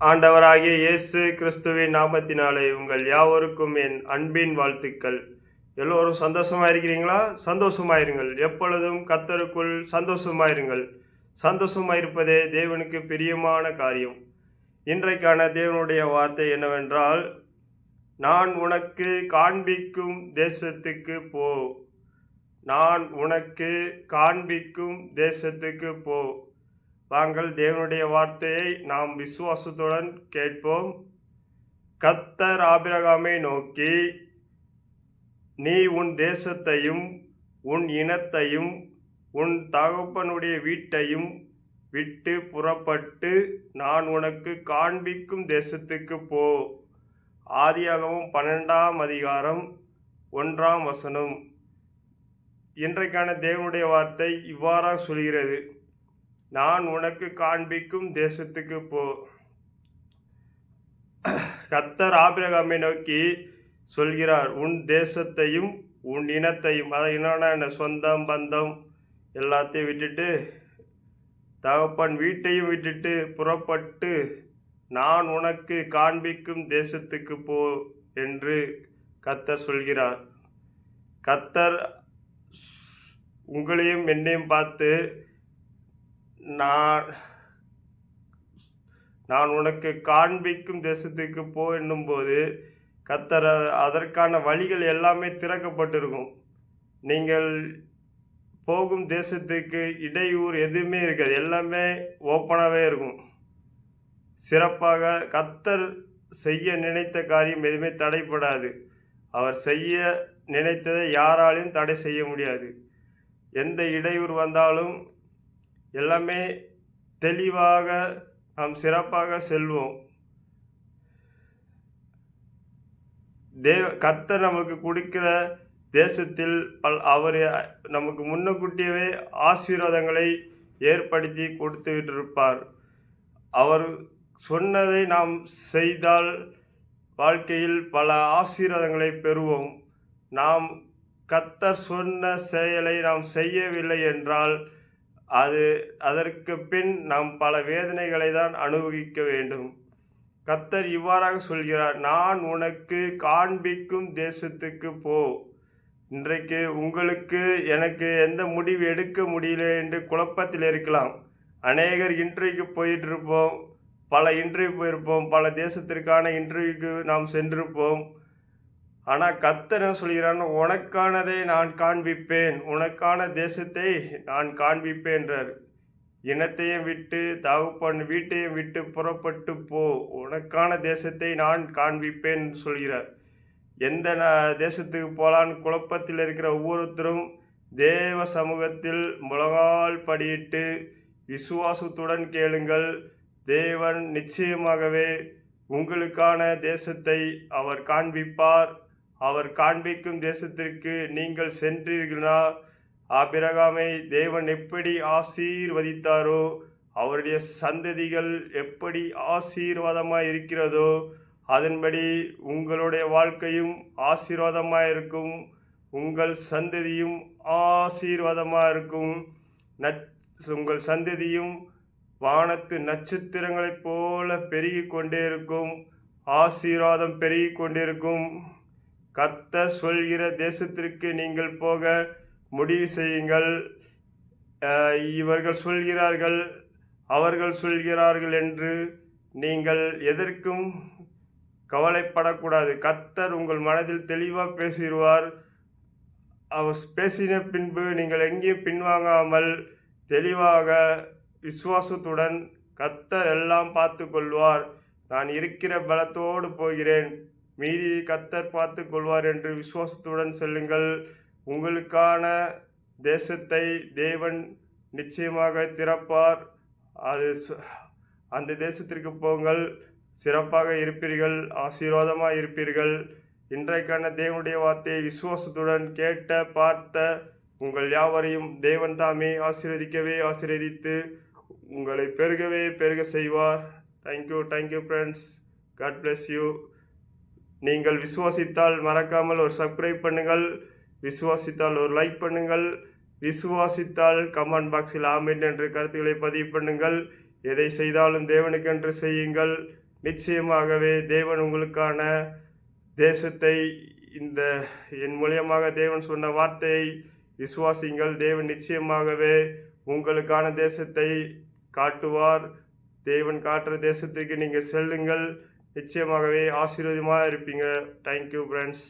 ஆண்டவராகிய இயேசு கிறிஸ்துவின் நாமத்தினாலே உங்கள் யாவருக்கும் என் அன்பின் வாழ்த்துக்கள். எல்லோரும் சந்தோஷமாக இருக்கிறீங்களா சந்தோஷமாயிருங்கள். எப்பொழுதும் கத்தருக்குள் சந்தோஷமாயிருங்கள். சந்தோஷமா இருப்பதே தேவனுக்கு பிரியமான காரியம். இன்றைக்கான தேவனுடைய வார்த்தை என்னவென்றால் நான் உனக்கு காண்பிக்கும் தேசத்துக்கு போ. நான் உனக்கு காண்பிக்கும் தேசத்துக்கு போ. வாங்கள் தேவனுடைய வார்த்தையை நாம் விசுவாசத்துடன் கேட்போம். கத்தர் ஆபிரகாமை நோக்கி நீ உன் தேசத்தையும் உன் இனத்தையும் உன் தகப்பனுடைய வீட்டையும் விட்டு புறப்பட்டு நான் உனக்கு காண்பிக்கும் தேசத்துக்கு போ. ஆதியாகவும் பன்னெண்டாம் அதிகாரம் ஒன்றாம் வசனம். இன்றைக்கான தேவனுடைய வார்த்தை இவ்வாறாக சொல்கிறது. நான் உனக்கு காண்பிக்கும் தேசத்துக்கு போ. கத்தர் ஆபிரகாமை நோக்கி சொல்கிறார் உன் தேசத்தையும் உன் இனத்தையும் அதை என்னன்னா என்ன சொந்தம் பந்தம் எல்லாத்தையும் விட்டுட்டு தகப்பன் வீட்டையும் விட்டுட்டு புறப்பட்டு நான் உனக்கு காண்பிக்கும் தேசத்துக்கு போ என்று கத்தர் சொல்கிறார். கத்தர் உங்களையும் என்னையும் பார்த்து நான் நான் உனக்கு காண்பிக்கும் தேசத்துக்கு போ என்னும்போது கத்தர அதற்கான வழிகள் எல்லாமே திறக்கப்பட்டிருக்கும். நீங்கள் போகும் தேசத்துக்கு இடையூறு எதுவுமே இருக்காது. எல்லாமே ஓப்பனாகவே இருக்கும். சிறப்பாக கத்தர் செய்ய நினைத்த காரியம் எதுவுமே தடைப்படாது. அவர் செய்ய நினைத்ததை யாராலையும் தடை செய்ய முடியாது. எந்த இடையூறு வந்தாலும் எல்லாமே தெளிவாக நாம் சிறப்பாக செல்வோம். தேவ கத்தர் நமக்கு கொடுக்கிற தேசத்தில் பல் அவர் நமக்கு முன்னக்கூட்டியவே ஆசீர்வாதங்களை ஏற்படுத்தி கொடுத்து விட்டிருப்பார் அவர் சொன்னதை நாம் செய்தால் வாழ்க்கையில் பல ஆசீர்வாதங்களை பெறுவோம். நாம் கத்தர் சொன்ன செயலை நாம் செய்யவில்லை என்றால் அது அதற்கு பின் நாம் பல வேதனைகளை தான் அனுபவிக்க வேண்டும். கத்தர் இவ்வாறாக சொல்கிறார் நான் உனக்கு காண்பிக்கும் தேசத்துக்கு போ. இன்றைக்கு உங்களுக்கு எனக்கு எந்த முடிவு எடுக்க முடியல என்று குழப்பத்தில் இருக்கலாம். அநேகர் இன்றைக்கு போயிட்டு இருப்போம் பல இன்டர்வியூ போயிருப்போம் பல தேசத்திற்கான இன்டர்வியூக்கு நாம் சென்றிருப்போம். ஆனால் கத்தர் சொல்கிறான் உனக்கானதை நான் காண்பிப்பேன். உனக்கான தேசத்தை நான் காண்பிப்பேன்றார். இனத்தையும் விட்டு தவப்பன் வீட்டையும் விட்டு புறப்பட்டு போ. உனக்கான தேசத்தை நான் காண்பிப்பேன் சொல்கிறார். எந்த தேசத்துக்கு போலான்னு குழப்பத்தில் இருக்கிற ஒவ்வொருத்தரும் தேவ சமூகத்தில் முழங்கால் படியிட்டு விசுவாசத்துடன் கேளுங்கள். தேவன் நிச்சயமாகவே உங்களுக்கான தேசத்தை அவர் காண்பிப்பார். அவர் காண்பிக்கும் தேசத்திற்கு நீங்கள் சென்றீர்களா ஆபிரகாமை தேவன் எப்படி ஆசீர்வதித்தாரோ அவருடைய சந்ததிகள் எப்படி ஆசீர்வாதமாக இருக்கிறதோ அதன்படி உங்களுடைய வாழ்க்கையும் ஆசீர்வாதமாக இருக்கும் உங்கள் சந்ததியும் ஆசீர்வாதமாக இருக்கும் நச் உங்கள் சந்ததியும் வானத்து நட்சத்திரங்களைப் போல பெருகி கொண்டே இருக்கும் ஆசீர்வாதம் பெருகி கொண்டிருக்கும் கத்த சொல்கிற தேசத்திற்கு நீங்கள் போக முடிவு செய்யுங்கள். இவர்கள் சொல்கிறார்கள் அவர்கள் சொல்கிறார்கள் என்று நீங்கள் எதற்கும் கவலைப்படக்கூடாது. கத்தர் உங்கள் மனதில் தெளிவாக பேசிடுவார். அவர் பேசின பின்பு நீங்கள் எங்கேயும் பின்வாங்காமல் தெளிவாக விசுவாசத்துடன் கத்தர் எல்லாம் பார்த்து கொள்வார் நான் இருக்கிற பலத்தோடு போகிறேன். மீதியை கத்தர் பார்த்து கொள்வார் என்று விசுவாசத்துடன் செல்லுங்கள். உங்களுக்கான தேசத்தை தேவன் நிச்சயமாக திறப்பார். அது அந்த தேசத்திற்கு போங்கள். சிறப்பாக இருப்பீர்கள். ஆசீர்வாதமாக இருப்பீர்கள். இன்றைக்கான தேவனுடைய வார்த்தையை விசுவாசத்துடன் கேட்ட பார்த்த உங்கள் யாவரையும் தேவன் தாமே ஆசீர்வதிக்கவே ஆசீர்வதித்து உங்களை பெருகவே பெருக செய்வார். Thank you thank you friends God bless you நீங்கள் விசுவாசித்தால் மறக்காமல் ஒரு சப்ஸ்கிரைப் பண்ணுங்கள். விசுவாசித்தால் ஒரு லைக் பண்ணுங்கள். விசுவாசித்தால் கமெண்ட் பாக்ஸில் ஆமின் என்று கருத்துக்களை பதிவு பண்ணுங்கள். எதை செய்தாலும் தேவனுக்கென்று செய்யுங்கள். நிச்சயமாகவே தேவன் உங்களுக்கான தேசத்தை இந்த என் மூலியமாக தேவன் சொன்ன வார்த்தையை விசுவாசிங்கள் தேவன் நிச்சயமாகவே உங்களுக்கான தேசத்தை காட்டுவார். தேவன் காட்டுற தேசத்துக்கு நீங்கள் செல்லுங்கள். நிச்சயமாகவே ஆசீர்வாதமாக இருப்பீங்க. Thank you friends